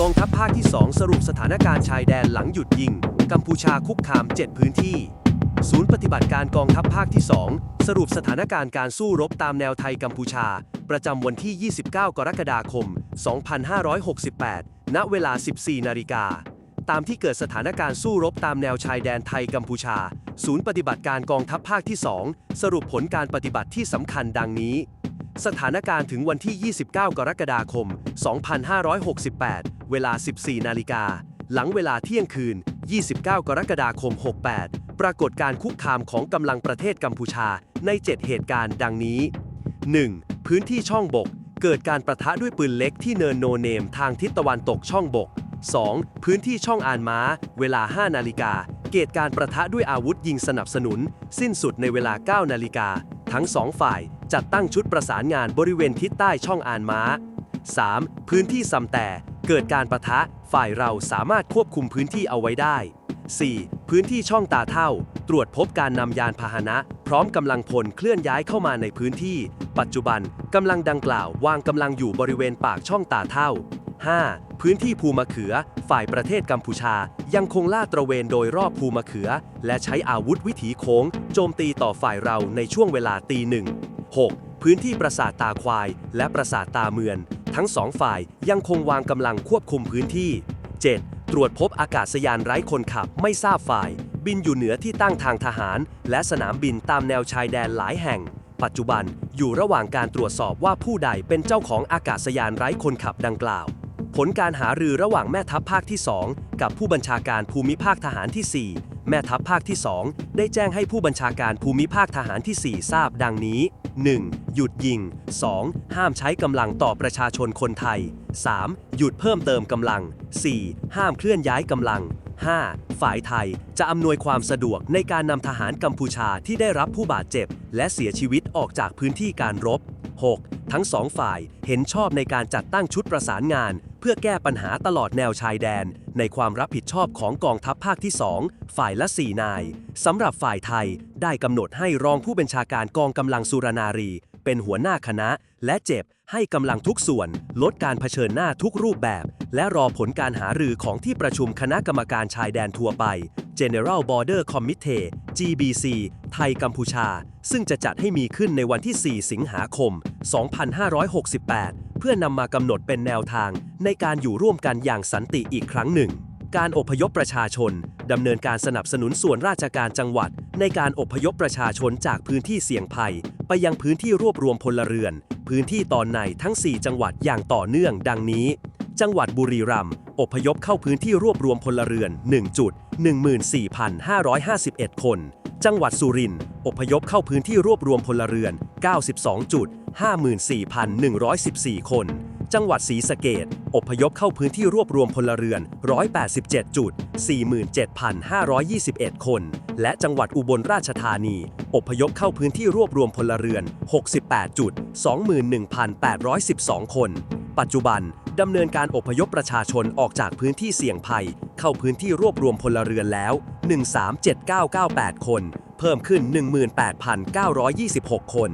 กองทัพภาคที่ 2 สรุปสถานการณ์ชายแดนหลังหยุดยิง กัมพูชาคุกคาม 7 พื้นที่ ศูนย์ปฏิบัติการกองทัพภาคที่ 2 สรุปสถานการณ์การสู้รบตามแนวไทยกัมพูชา ประจำวันที่ 29 กรกฎาคม 2568 ณ เวลา 14 นาฬิกา ตามที่เกิดสถานการณ์สู้รบตามแนวชายแดนไทยกัมพูชา ศูนย์ปฏิบัติการกองทัพภาคที่ 2 สรุปผลการปฏิบัติที่สำคัญดังนี้ สถานการณ์ถึงวันที่ 29 กรกฎาคม 2568 เวลา 14 นาฬิกา หลังเวลาเที่ยงคืน 29 กรกฎาคม 68 ปรากฏการคุกคามของกำลังประเทศกัมพูชาใน 7 เหตุการณ์ดังนี้ 1. พื้นที่ช่องบก เกิดการประทะด้วยปืนเล็กที่เนินโนเนมทางทิศตะวันตกช่องบก 2. พื้นที่ช่องอานม้า เวลา 5 นาฬิกา เกิดการประทะด้วยอาวุธยิงสนับสนุน สิ้นสุดในเวลา 9 นาฬิกา ทั้งสองฝ่ายจัดตั้งชุดประสานงานบริเวณทิศใต้ช่องอานม้า 3. พื้นที่ซำแต่ เกิดการประทะ ฝ่ายเราสามารถควบคุมพื้นที่เอาไว้ได้ 4. พื้นที่ช่องตาเท่า ตรวจพบการนำยานพาหนะ พร้อมกำลังพลเคลื่อนย้ายเข้ามาในพื้นที่ ปัจจุบันกำลังดังกล่าววางกำลังอยู่บริเวณปากช่องตาเท่า 5. พื้นที่ภูมะเขือ ฝ่ายประเทศกัมพูชา ยังคงล่าตระเวนโดยรอบภูมะเขือ และใช้อาวุธวิถีโค้ง โจมตีต่อฝ่ายเราในช่วงเวลาตีหนึ่ง 6. พื้นที่ปราสาทตาควาย และปราสาทตาเมือน ทั้งสองฝ่ายยังคงวางกำลังควบคุมพื้นที่ 7. ตรวจพบอากาศยานไร้คนขับไม่ทราบฝ่าย บินอยู่เหนือที่ตั้งทางทหาร และสนามบินตามแนวชายแดนหลายแห่ง ปัจจุบันอยู่ระหว่างการตรวจสอบว่าผู้ใดเป็นเจ้าของอากาศยานไร้คนขับดังกล่าว ผลการหารือระหว่างแม่ทัพภาคที่ 2 กับผู้บัญชาการภูมิภาคทหารที่ 4 แม่ทัพภาคที่ 2 ได้แจ้งให้ผู้บัญชาการภูมิภาคทหารที่ 4 ทราบดังนี้ 1. หยุดยิง 2. ห้ามใช้กำลังต่อประชาชนคนไทย 3. หยุดเพิ่มเติมกำลัง 4. ห้ามเคลื่อนย้ายกำลัง 5. ฝ่ายไทยจะอำนวยความสะดวกในการนำทหารกัมพูชาที่ได้รับผู้บาดเจ็บ และเสียชีวิตออกจากพื้นที่การรบ 6. ทั้งสองฝ่ายเห็นชอบในการจัดตั้งชุดประสานงาน พื่อแก้ปัญหาตลอดแนวชายแดน ในความรับผิดชอบของกองทัพภาคที่ 2 ฝ่ายละ 4 นายสำหรับฝ่ายไทยได้กำหนดให้รองผู้บัญชาการกองกำลังสุรนารี เป็นหัวหน้าคณะ และเจ็บให้กำลังทุกส่วน ลดการเผชิญหน้าทุกรูปแบบ และรอผลการหารือของที่ประชุมคณะกรรมการชายแดนทั่วไป General Border Committee GBC ไทยกัมพูชา ซึ่งจะจัดให้มีขึ้นในวันที่ 4 สิงหาคม 2568 เพื่อนำมากำหนดเป็นแนวทางในการอยู่ร่วมกันอย่างสันติอีกครั้งหนึ่ง การอพยพประชาชนดำเนินการสนับสนุนส่วนราชการจังหวัด ในการอพยพประชาชนจากพื้นที่เสี่ยงภัย ไปยังพื้นที่รวบรวมพลเรือน พื้นที่ตอนในทั้ง 4 จังหวัดอย่างต่อเนื่อง ดังนี้ จังหวัดบุรีรัมย์อพยพเข้าพื้นที่รวบรวมพลเรือน 1 จุด 14,551 คน จังหวัดสุรินทร์อพยพเข้าพื้นที่รวบรวมพลเรือน 92 จุด 54,114 คน จังหวัดศรีสะเกดอพยพเข้าพื้นที่รวบรวมพลเรือน 187จุด47,521 คน และจังหวัดอุบลราชธานี อพยพเข้าพื้นที่รวบรวมพลเรือน 68จุด21,812 คน ปัจจุบันดำเนินการอพยพประชาชนออกจากพื้นที่เสี่ยงภัย เข้าพื้นที่รวบรวมพลเรือนแล้ว 137998 คน เพิ่มขึ้น 18,926 คน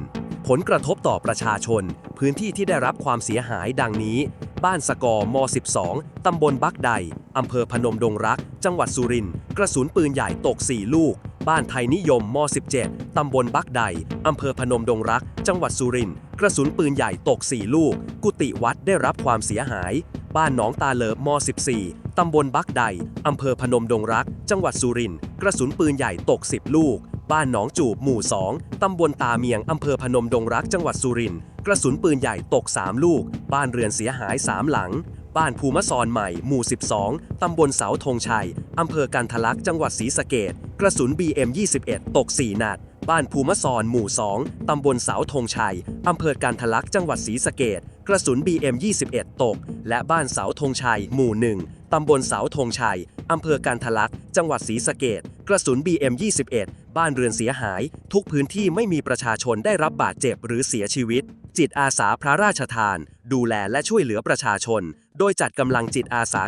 ผลกระทบต่อประชาชน พื้นที่ที่ได้รับความเสียหายดังนี้ บ้านสกอม 12 ตำบลบักใด อำเภอพนมดงรัก จังหวัดสุรินทร์กระสุนปืนใหญ่ตก 4 ลูก บ้านไทยนิยมม 17 ตำบลบักใด อำเภอพนมดงรัก จังหวัดสุรินทร์กระสุนปืนใหญ่ตก 4 ลูก กุฏิวัดได้รับความเสียหาย บ้านหนองตาเลิบม 14 ตำบลบักใด อำเภอพนมดงรัก จังหวัดสุรินทร์กระสุนปืนใหญ่ตก 10 ลูก บ้านหนองจูบหมู่ 2 ตำบลตาเมียง อำเภอพนมดงรักจังหวัดสุรินทร์กระสุนปืนใหญ่ตก 3 ลูก บ้านเรือนเสียหาย 3 หลัง บ้านภูมะซอนใหม่ หมู่ 12 ตำบลเสาธงชัย อำเภอกันทลักจังหวัดศรีสะเกดกระสุน BM 21 ตก 4 นัด บ้านภูมะซอนหมู่ 2 ตำบลเสาธงชัย อำเภอกันทลักจังหวัดศรีสะเกดกระสุน BM 21 ตก และบ้านเสาธงชัย หมู่ 1 ตำบลเสาธงชัย อำเภอการทะลัก จังหวัดศรีสะเกดกระสุน BM 21 บ้านเรือนเสียหาย ทุกพื้นที่ไม่มีประชาชนได้รับบาดเจ็บหรือเสียชีวิต จิตอาสาพระราชทาน ดูแลและช่วยเหลือประชาชน โดยจัดกำลังจิตอาสา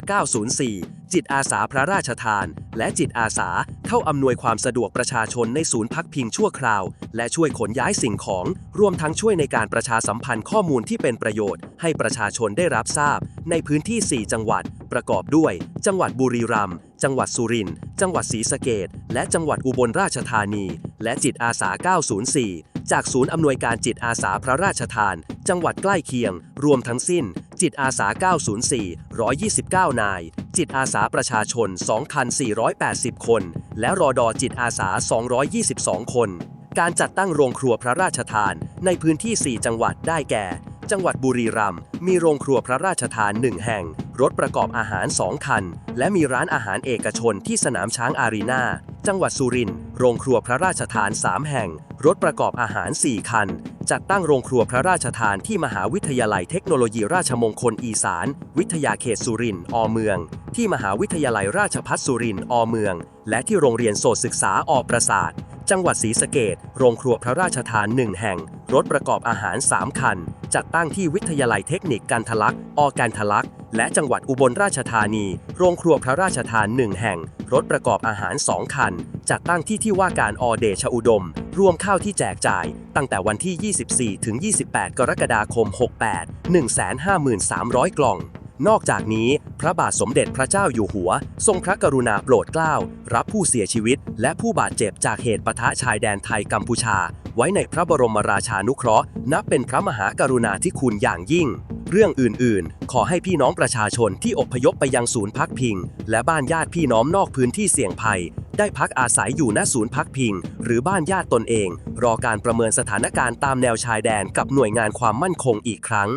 904 จิตอาสาพระราชทาน และจิตอาสา เข้าอำนวยความสะดวกประชาชนในศูนย์พักพิงชั่วคราว และช่วยขนย้ายสิ่งของ รวมทั้งช่วยในการประชาสัมพันธ์ข้อมูลที่เป็นประโยชน์ ให้ประชาชนได้รับทราบ ในพื้นที่ 4 จังหวัด ประกอบด้วย จังหวัดบุรีรัมย์จังหวัดสุรินทร์จังหวัดศรีสะเกษและจังหวัดอุบลราชธานี และจิตอาสา 904จากศูนย์อำนวยการจิตอาสาพระราชทาน จังหวัดใกล้เคียง รวมทั้งสิ้น จิตอาสา 904 129 นาย จิตอาสาประชาชน 2,480 คน และรอดอจิตอาสา 222 คน การจัดตั้งโรงครัวพระราชทานในพื้นที่ 4 จังหวัดได้แก่ จังหวัดบุรีรัมย์มีโรงครัวพระราชทาน 1 แห่ง รถประกอบอาหาร 2 คัน และมีร้านอาหารเอกชนที่สนามช้างอารีนาจังหวัดสุรินทร์โรงครัวพระราชทาน 3 แห่ง รถประกอบอาหาร 4 คัน จัดตั้งโรงครัวพระราชทานที่มหาวิทยาลัยเทคโนโลยีราชมงคลอีสาน วิทยาเขตสุรินทร์อเมือง ที่มหาวิทยาลัยราชภัฏสุรินทร์อเมือง และที่โรงเรียนโสตศึกษาอประสาท จังหวัดศรีสะเกดโรงครัวพระราชทาน1แห่ง รถประกอบอาหาร 3 คัน จัดตั้งที่วิทยาลัยเทคนิคการทะลักษ์อการทะลักษ์และจังหวัดอุบลราชธานี โรงครัวพระราชทาน1แห่ง รถประกอบอาหาร2คัน จัดตั้งที่ที่ว่าการอเดชอุดม รวมข้าวที่แจกจ่าย ตั้งแต่วันที่ 24 ถึง 28 กรกฎาคม 68 153,300 กล่อง นอกจากนี้ พระบาทสมเด็จพระเจ้าอยู่หัว ทรงพระกรุณาโปรดเกล้า รับผู้เสียชีวิต และผู้บาดเจ็บจากเหตุปะทะชายแดนไทยกัมพูชา ไว้ในพระบรมราชานุเคราะห์ นับเป็นพระมหากรุณาธิคุณอย่างยิ่ง เรื่องอื่น ๆ ขอให้พี่น้องประชาชนที่อพยพไปยังศูนย์พักพิง และบ้านญาติพี่น้องนอกพื้นที่เสี่ยงภัย ได้พักอาศัยอยู่ณศูนย์พักพิง หรือบ้านญาติตนเอง รอการประเมินสถานการณ์ตามแนวชายแดนกับหน่วยงานความมั่นคงอีกครั้ง